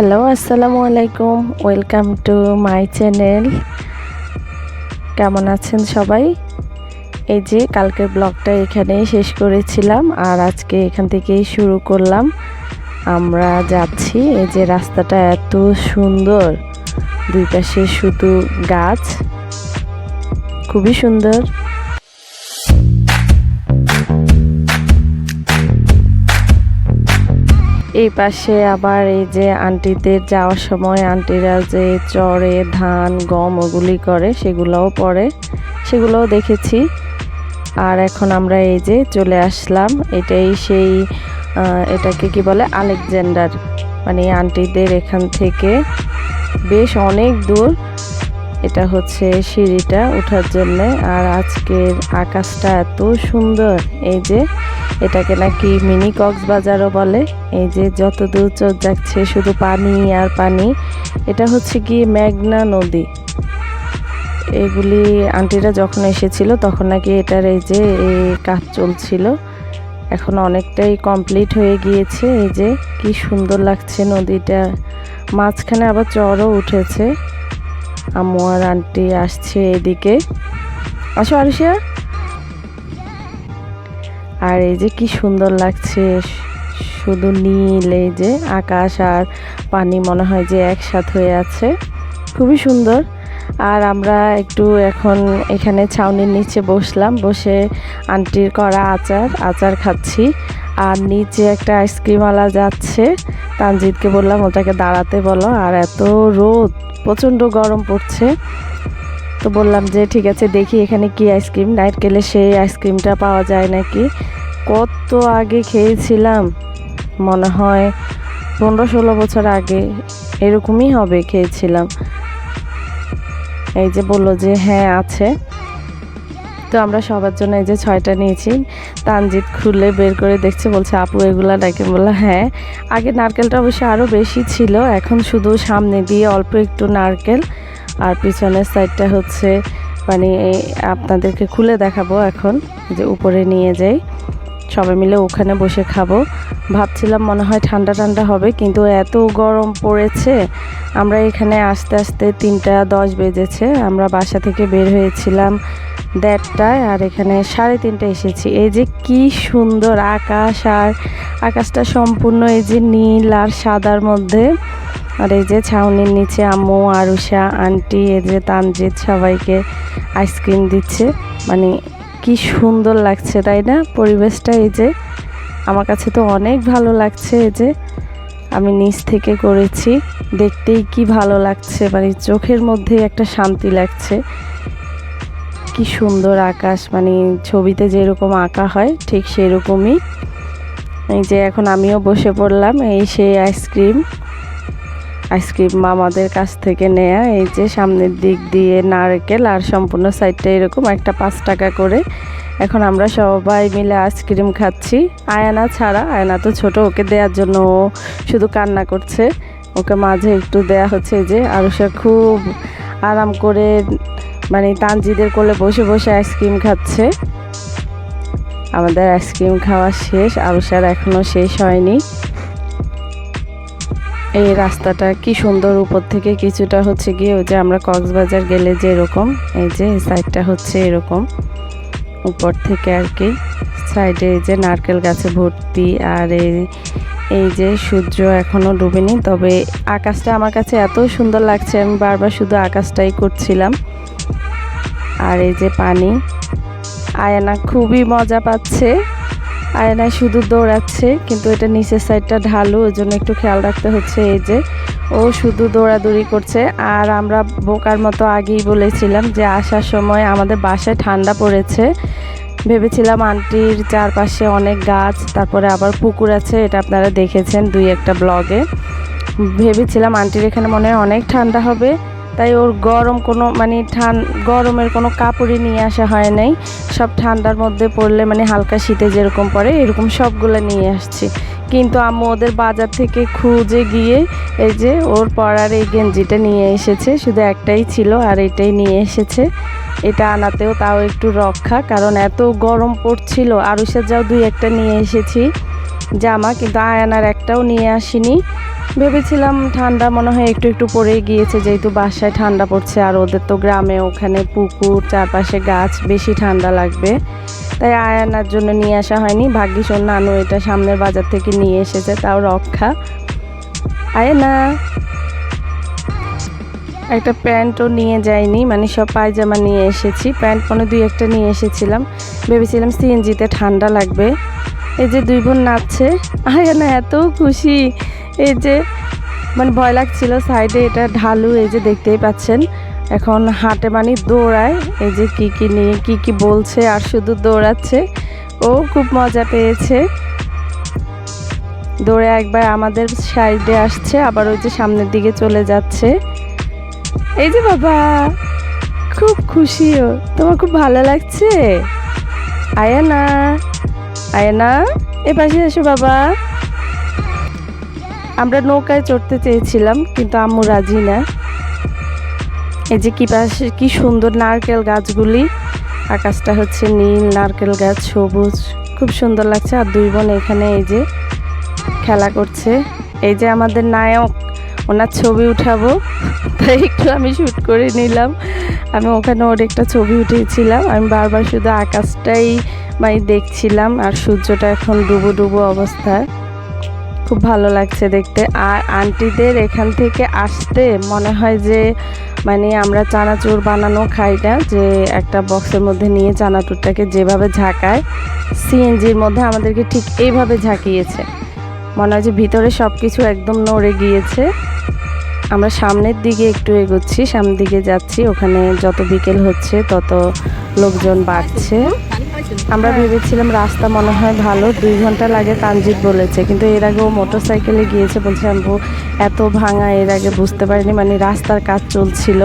Hello আসসালামু আলাইকুম welcome to my channel কেমন আছেন সবাই? এই যে কালকের ব্লগটা এখানেই শেষ করেছিলাম আর আজকে এখান থেকেই শুরু করলাম। আমরা যাচ্ছি, এই যে রাস্তাটা এত সুন্দর। দুই পাশে শুধু গাছ। খুবই সুন্দর। এই পাশে আবার এই যে আন্টিদের যাওয়ার সময় আন্টিরা যে চড়ে, ধান, গম ওগুলি করে, সেগুলোও পড়ে সেগুলোও দেখেছি। আর এখন আমরা এই যে চলে আসলাম। এটাই সেই এটাকে কি বলে? আলেকজান্ডার। মানে আন্টিদের এখান থেকে। বেশ অনেক দূর। এটা হচ্ছে সিঁড়িটা ওঠার জন্য। আর আজকের আকাশটা এত সুন্দর, এই যে এটাকে নাকি মিনি কক্সবাজারও বলে। এই যে যত দূর চোখ যাচ্ছে শুধু পানি আর পানি, এটা হচ্ছে কি মেঘনা নদী। এগুলি আন্টিরা যখন এসেছিল তখন নাকি এটার এই যে এই কাজ চলছিল। এখন অনেকটাই কমপ্লিট হয়ে গিয়েছে, এই যে কি সুন্দর লাগছে নদীটা। মাঝখানে আবার চরও উঠেছে। আম্মু আর আন্টি আসছে এদিকে। আসো আরিসা আর এই যে কি সুন্দর লাগছে, শুধু নীল, এই যে আকাশ আর পানি মনে হয় যে একসাথে হয়ে আছে। খুবই সুন্দর। আর আমরা একটু এখন এখানে ছাউনির নিচে বসলাম, বসে আন্টির করা আচার আচার খাচ্ছি। আর নিচে একটা আইসক্রিমওয়ালা যাচ্ছে তানজিৎকে বললাম, ওটাকে দাঁড়াতে বলো। আর এত রোদ প্রচণ্ড গরম পড়ছে। তো বললাম যে, ঠিক আছে, দেখি এখানে কি আইসক্রিম। নাইট গেলে সেই আইসক্রিমটা পাওয়া যায় নাকি? কত আগে খেয়েছিলাম। মনে হয় পনেরো ষোলো বছর আগে এরকমই হবে, খেয়েছিলাম। এই যে বলল যে হ্যাঁ আছে। তো আমরা সবার জন্য এই যে ছয়টা নিয়েছি। তানজিৎ খুলে বের করে দেখছে, বলছে, আপু, এগুলো নাকি? বলে হ্যাঁ। আগে নারকেলটা অবশ্য আরও বেশি ছিল, এখন শুধু সামনে দিয়ে অল্প একটু নারকেল। আর পিছনের সাইডটা হচ্ছে মানে আপনাদেরকে খুলে দেখাবো এখন, যে উপরে নিয়ে যাই। সবাই মিলে ওখানে বসে খাব। ভাবছিলাম মনে হয় ঠান্ডা ঠান্ডা হবে, কিন্তু এত গরম পড়েছে। আমরা এখানে আস্তে আস্তে তিনটা দশ বেজেছে, আমরা বাসা থেকে বের হয়েছিলাম দেড়টায় আর এখানে সাড়ে তিনটে এসেছি। এই যে কি সুন্দর আকাশ, আর আকাশটা সম্পূর্ণ এই যে নীল আর সাদার মধ্যে। আর এই যে ছাউনির নিচে আম্মু, আরুষা, আন্টি, এই যে তানজিৎ সবাইকে আইসক্রিম দিচ্ছে। মানে কি সুন্দর লাগছে, তাই না? পরিবেশটা এই যে, আমার কাছে তো অনেক ভালো লাগছে এই যে, আমি নিচ থেকে করেছি, দেখতেই কি ভালো লাগছে মানে চোখের মধ্যে একটা শান্তি লাগছে। কি সুন্দর আকাশ মানে ছবিতে যেরকম আঁকা হয়, ঠিক সেরকমই। এই যে এখন আমিও বসে পড়লাম, এই সেই আইসক্রিম আইসক্রিম মামাদের কাছ থেকে নেয়া, এই যে সামনের দিক দিয়ে নারকেল আর সম্পূর্ণ সাইডটা এরকম, একটা পাঁচ টাকা করে। এখন আমরা সবাই মিলে আইসক্রিম খাচ্ছি। আয়না ছাড়া, আয়না তো ছোট, ওকে দেওয়ার জন্য ও শুধু কান্না করছে। ওকে মাঝে একটু দেয়া হচ্ছে যে আর সে খুব আরাম করে মানে তানজিদের কোলে বসে বসে আইসক্রিম খাচ্ছে। আমাদের আইসক্রিম খাওয়া শেষ, আরুষার এখনও শেষ হয়নি। এই রাস্তাটা কি সুন্দর উপর থেকে কিছুটা হচ্ছে গিয়ে ওই যে আমরা কক্সবাজার গেলে যে এরকম, এই যে সাইডটা হচ্ছে এরকম, উপর থেকে আর কি। সাইডে এই যে নারকেল গাছে ভর্তি আর এই এই যে সূর্য এখনও ডুবেনি, তবে আকাশটা আমার কাছে এত সুন্দর লাগছে, আমি বারবার শুধু আকাশটাই করছিলাম। আর এই যে পানি, আয়না খুবই মজা পাচ্ছে। আয়নায় শুধু দৌড়াচ্ছে, কিন্তু এটা নিচের সাইডটা ঢালু, ওই জন্য একটু খেয়াল রাখতে হচ্ছে এই যে। ও শুধু দৌড়াদৌড়ি করছে, আর আমরা বোকার মতো আগেই বলেছিলাম যে আসার সময় আমাদের বাসায় ঠান্ডা পড়েছে। ভেবেছিলাম আন্টির চারপাশে অনেক গাছ, তারপরে আবার পুকুর আছে, এটা আপনারা দেখেছেন দুই একটা ব্লগে ভেবেছিলাম আন্টির এখানে মনে হয় অনেক ঠান্ডা হবে। তাই ওর গরম কোনো মানে ঠান, গরমের কোনো কাপড়ই নিয়ে আসা হয় নাই। সব ঠান্ডার মধ্যে পড়লে মানে হালকা শীতে যেরকম পড়ে, এরকম সবগুলো নিয়ে আসছি। কিন্তু আম্মু ওদের বাজার থেকে খুঁজে গিয়ে এই যে ওর পরার এই গেঞ্জিটা নিয়ে এসেছে, শুধু একটাই ছিল আর এটাই নিয়ে এসেছে। এটা আনাতেও তাও একটু রক্ষা, কারণ এত গরম পড়ছিল, আরুষের যাও দুই একটা নিয়ে এসেছি জামা, কিন্তু আয়ানার একটাও নিয়ে আসিনি। ভেবেছিলাম ঠান্ডা মনে হয় একটু একটু পড়ে গিয়েছে, যেহেতু বাসায় ঠান্ডা পড়ছে আর ওদের তো গ্রামে ওখানে পুকুর, চারপাশে গাছ, বেশি ঠান্ডা লাগবে। তাই আয়ানার জন্য নিয়ে আসা হয়নি। ভাগ্যিস ওর নানু এটা সামনের বাজার থেকে নিয়ে এসেছে, তাও রক্ষা। আয়না! একটা প্যান্টও নিয়ে যাইনি মানে সব পায়জামা নিয়ে এসেছি। প্যান্ট মনে দুই একটা নিয়ে এসেছিলাম। ভেবেছিলাম সিএনজিতে ঠান্ডা লাগবে। এই যে দুই বোন নাচছে। আয়ানা, এত খুশি! এই যে মানে ভয় লাগছিল সাইডে এটা ঢালু, এই যে দেখতেই পাচ্ছেন। এখন হাটে মানে দৌড়ায়, এই যে কি কি নিয়ে, কি কি বলছে আর শুধু দৌড়াচ্ছে। ও খুব মজা পেয়েছে। দৌড়ে একবার আমাদের সাইডে আসছে, আবার ওই যে সামনের দিকে চলে যাচ্ছে। এই যে বাবা, খুব খুশিও তোমার খুব ভালো লাগছে? আয়ানা আয়ানা, এ পাশে এসো বাবা। আমরা নৌকায় চড়তে চেয়েছিলাম, কিন্তু আম্মু রাজি না। এই যে কি পাশে কি সুন্দর নারকেল গাছগুলি, আকাশটা হচ্ছে নীল নারকেল গাছ, সবুজ, খুব সুন্দর লাগছে। আর দুই বোন এখানে এই যে খেলা করছে। এই যে আমাদের নায়ক, ওনার ছবি উঠাবো। তাই একটু আমি শ্যুট করে নিলাম। আমি ওখানে ওর একটা ছবি উঠিয়েছিলাম। আমি বারবার শুধু আকাশটাই মানে দেখছিলাম, আর সূর্যটা এখন ডুবো ডুবো অবস্থায় খুব ভালো লাগছে দেখতে। আর আন্টিদের এখান থেকে আসতে মনে হয় যে মানে আমরা চানাচুর বানানো খাই না, যে একটা বক্সের মধ্যে নিয়ে চানাচুরটাকে যেভাবে ঝাঁকায়, সিএনজির মধ্যে আমাদেরকে ঠিক এইভাবে ঝাঁকিয়েছে। মনে হয় যে ভিতরে সব কিছু একদম নড়ে গিয়েছে। আমরা সামনের দিকে একটু এগোচ্ছি, সামনের দিকে যাচ্ছি, ওখানে যত বিকেল হচ্ছে তত লোকজন বাড়ছে। আমরা ভেবেছিলাম রাস্তা মনে হয় ভালো, দুই ঘণ্টা লাগে তানজিৎ বলেছে, কিন্তু এর আগে ও মোটর সাইকেলে গিয়েছে বলছে, আম্বু, এত ভাঙা, এর আগে বুঝতে পারিনি মানে রাস্তার কাজ চলছিল,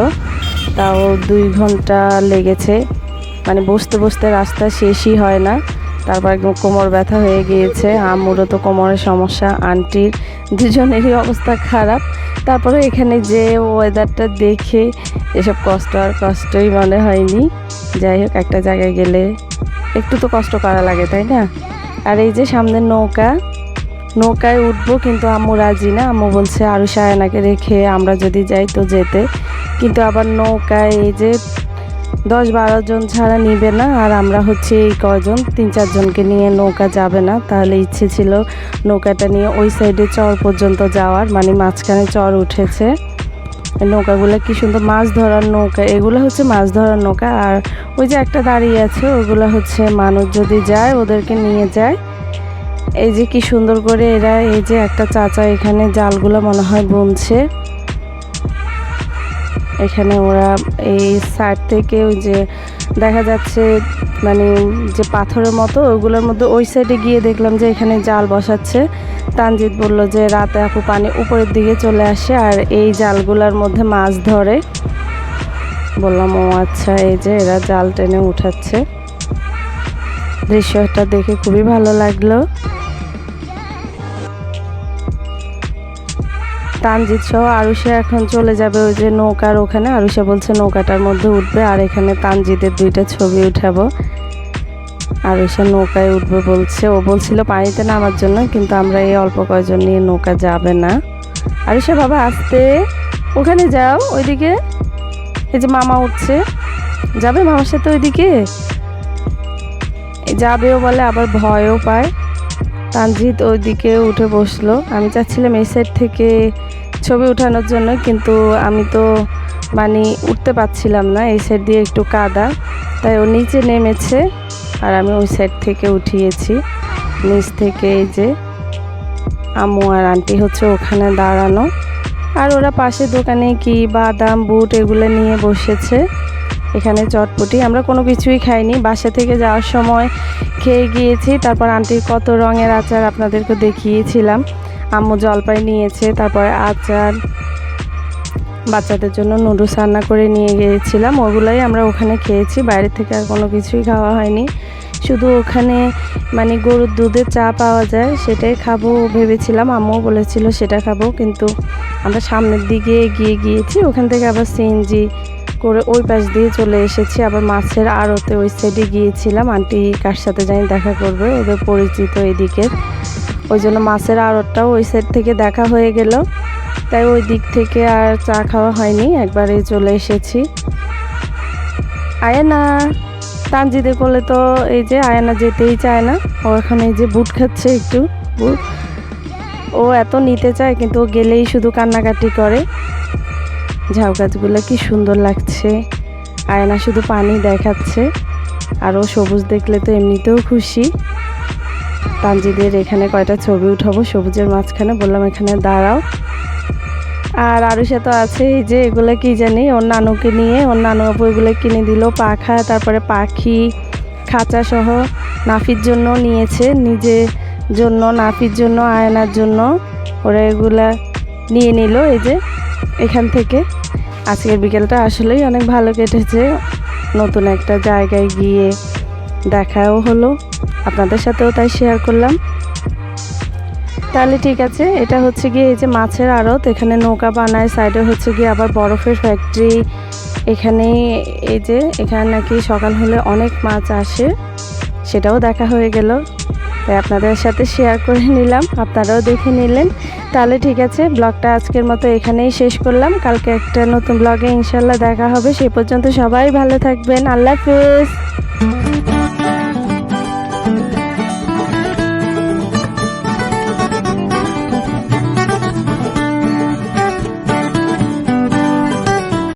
তাও দুই ঘণ্টা লেগেছে। মানে বসতে বসতে রাস্তা শেষই হয় না, তারপর কোমর ব্যথা হয়ে গিয়েছে আম্মুরও তো কোমরের সমস্যা, আন্টির, দুজনেরই অবস্থা খারাপ। তারপরে এখানে যে ওয়েদারটা দেখে এসব কষ্ট আর কষ্টই মনে হয়নি। যাই হোক, একটা জায়গায় গেলে একটু তো কষ্ট করা লাগে, তাই না? আর এই যে সামনে নৌকা, নৌকায় উঠবো কিন্তু আম্মু রাজি না। আম্মু বলছে আরও সায়নাকে রেখে আমরা যদি যাই তো যেতে। কিন্তু আবার নৌকায় এই যে দশ বারো জন ছাড়া নিবে না, আর আমরা হচ্ছে এই কজন তিন চারজনকে নিয়ে নৌকা যাবে না। তাহলে ইচ্ছে ছিল নৌকাটা নিয়ে ওই সাইডে চর পর্যন্ত যাওয়ার মানে মাঝখানে চর উঠেছে। নৌকাগুলো কি সুন্দর মাছ ধরার নৌকা, এগুলো হচ্ছে মাছ ধরার নৌকা। আর ওই যে একটা দাঁড়িয়ে আছে, ওগুলো হচ্ছে মানুষ যদি যায়, ওদেরকে নিয়ে যায়। এই যে কি সুন্দর করে এরা, এই যে একটা চাচা এখানে জালগুলো মনে হয় বুনছে। এখানে ওরা এই সাইড থেকে ওই যে দেখা যাচ্ছে মানে যে পাথরের মতো, ওগুলোর মধ্যে ওই সাইডে গিয়ে দেখলাম যে এখানে জাল বসাচ্ছে। তানজিৎ বলল যে, রাতে আপু পানি উপরের দিকে চলে আসে আর এই জালগুলোর মধ্যে মাছ ধরে। বললাম, ও আচ্ছা এই যে এরা জাল টেনে উঠাচ্ছে। দৃশ্যটা দেখে খুবই ভালো লাগল। তানজিৎ সহ আরুষা এখন চলে যাবে ওই যে নৌকার ওখানে। আরুষা বলছে, নৌকাটার মধ্যে উঠবে আর এখানে তানজিদের দুইটা ছবি উঠাবো। আরুষা নৌকায় উঠবে বলছে। ও বলছিল পানিতে নামার জন্য, কিন্তু আমরা এই অল্প কয়জন নিয়ে নৌকা যাবে না। আরুষা বাবা আসতে, ওখানে যাও, ওইদিকে। এই যে মামা উঠছে। যাবে মামার সাথে ওইদিকে? যাবেও বলে, আবার ভয়ও পায়। তানজিৎ ওইদিকে উঠে বসল। আমি চাচ্ছিলাম এই সাইড থেকে ছবি উঠানোর জন্য, কিন্তু আমি তো মানে উঠতে পারছিলাম না। এই সাইড দিয়ে একটু কাদা। তাই ও নিচে নেমেছে। আর আমি ওই সাইড থেকে উঠিয়েছি। নিচ থেকে এই যে আম্মু আর আন্টি হচ্ছে ওখানে দাঁড়ানো। আর ওরা পাশে দোকানে কি বাদাম, বুট এগুলো নিয়ে বসেছে। এখানে চটপটি। আমরা কোনো কিছুই খাইনি। বাসা থেকে যাওয়ার সময় খেয়ে গিয়েছি। তারপর আন্টির কত রঙের আচার আপনাদেরকে দেখিয়েছিলাম। আম্মু জলপাই নিয়েছে, তারপর আচার বাচ্চাদের জন্য নুডলস রান্না করে নিয়ে গিয়েছিলাম। ওগুলোই আমরা ওখানে খেয়েছি, বাইরে থেকে আর কোনো কিছুই খাওয়া হয়নি। শুধু ওখানে মানে গরুর দুধের চা পাওয়া যায়, সেটাই খাব ভেবেছিলাম। আম্মু বলেছিল সেটা খাব, কিন্তু আমরা সামনের দিকে এগিয়ে গিয়েছি। ওখান থেকে আবার সিএনজি করে ওই পাশ দিয়ে চলে এসেছি। আবার মাছের আড়তে ওই সাইডে গিয়েছিলাম। আন্টি কার সাথে জানি দেখা করবে ওদের পরিচিত এদিকের। ওই জন্য মাছের আড়তটাও ওই সাইড থেকে দেখা হয়ে গেল। তাই ওই দিক থেকে আর চা খাওয়া হয়নি, একবারে চলে এসেছি। আয়ানা তানজিদের কোলে তো এই যে আয়ানা যেতেই চায় না, ও এই যে বুট খাচ্ছে একটু, বুট। ও এত নিতে চায়, কিন্তু ও গেলেই শুধু কান্নাকাটি করে। ঝাউ গাছগুলো কি সুন্দর লাগছে। আয়না শুধু পানি দেখাচ্ছে, আর ও সবুজ দেখলে তো এমনিতেও খুশি। তানজিদের এখানে কয়টা ছবি উঠাবো, সবুজের মাঝখানে বললাম এখানে দাঁড়াও। আর আরুষা তো আছে এই যে এগুলো কি জানি, ওর নানুকে নিয়ে, ওর নানু আপু এগুলো কিনে দিল পাখা তারপরে পাখি, খাঁচা সহ নাফির জন্য নিয়েছে, নিজের জন্য, নাফির জন্য, আয়নার জন্য। ওরা এগুলা নিয়ে নিল এই যে এখান থেকে। আজকের বিকেলটা আসলেই অনেক ভালো কেটেছে। নতুন একটা জায়গায় গিয়ে দেখাও হলো। আপনাদের সাথেও তাই শেয়ার করলাম। তাহলে ঠিক আছে, এটা হচ্ছে গিয়ে এই যে মাছের আড়ত, এখানে নৌকা বানায় সাইডে হচ্ছে গিয়ে আবার বরফের ফ্যাক্টরি এখানে এই যে, এখানে নাকি সকাল হলে অনেক মাছ আসে, সেটাও দেখা হয়ে গেল। তাই আপনাদের সাথে শেয়ার করে নিলাম, আপনারাও দেখে নিলেন। তাহলে ঠিক আছে ব্লগটা আজকের মতো এখানেই শেষ করলাম। কালকে একটা নতুন ব্লগে ইনশাল্লাহ দেখা হবে, সে পর্যন্ত সবাই ভালো থাকবেন, আল্লাহ হাফেজ।